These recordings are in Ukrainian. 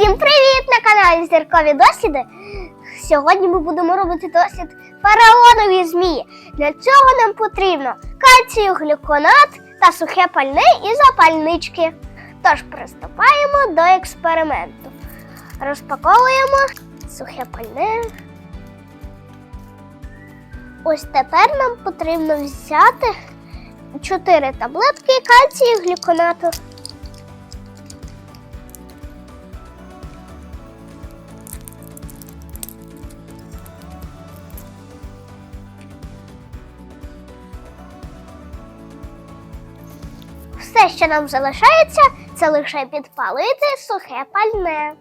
Всім привіт на каналі Зіркові Досліди. Сьогодні ми будемо робити дослід фараонові змії. Для цього нам потрібно кальцію, глюконат та сухе пальне і запальнички. Тож приступаємо до експерименту. Розпаковуємо сухе пальне. Ось тепер нам потрібно взяти 4 таблетки кальцію глюконату. Все, що нам залишається, це лише підпалити сухе пальне.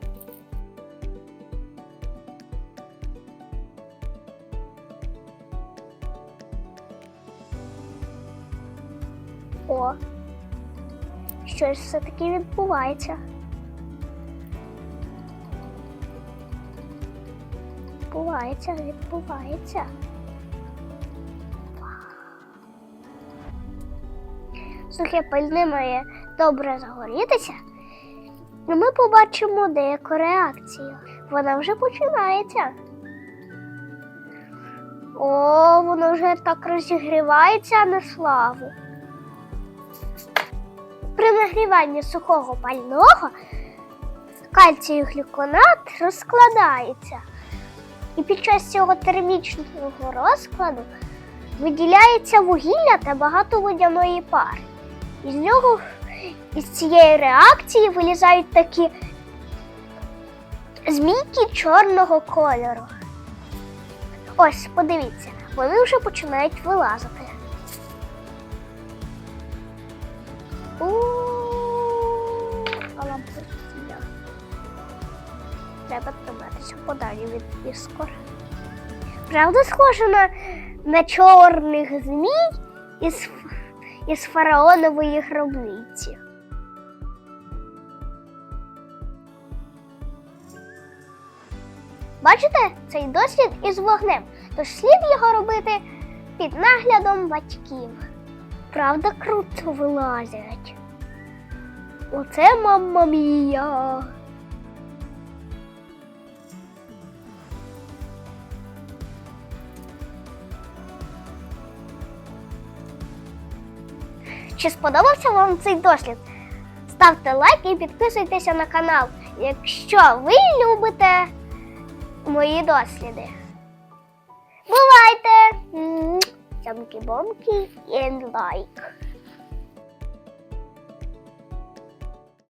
О, щось все-таки відбувається. Відбувається, відбувається. Сухе пальне має добре загорітися, і ми побачимо деяку реакцію. Вона вже починається. О, воно вже так розігрівається на славу. При нагріванні сухого пального кальцій глюконат розкладається. І під час цього термічного розкладу виділяється вугілля та багато водяної пари. Із нього, із цієї реакції вилізають такі змійки чорного кольору. Ось, подивіться, вони вже починають вилазити. У. Треба триматися подалі від іскор. Правда, схоже на, на чорних змій із із фараонової гробниці. Бачите цей дослід із вогнем, тож слід його робити під наглядом батьків. Правда, круто вилазять. Оце мамма мія. Чи сподобався вам цей дослід? Ставте лайк і підписуйтеся на канал, якщо ви любите мої досліди. Бувайте! Цямки-бомки and like.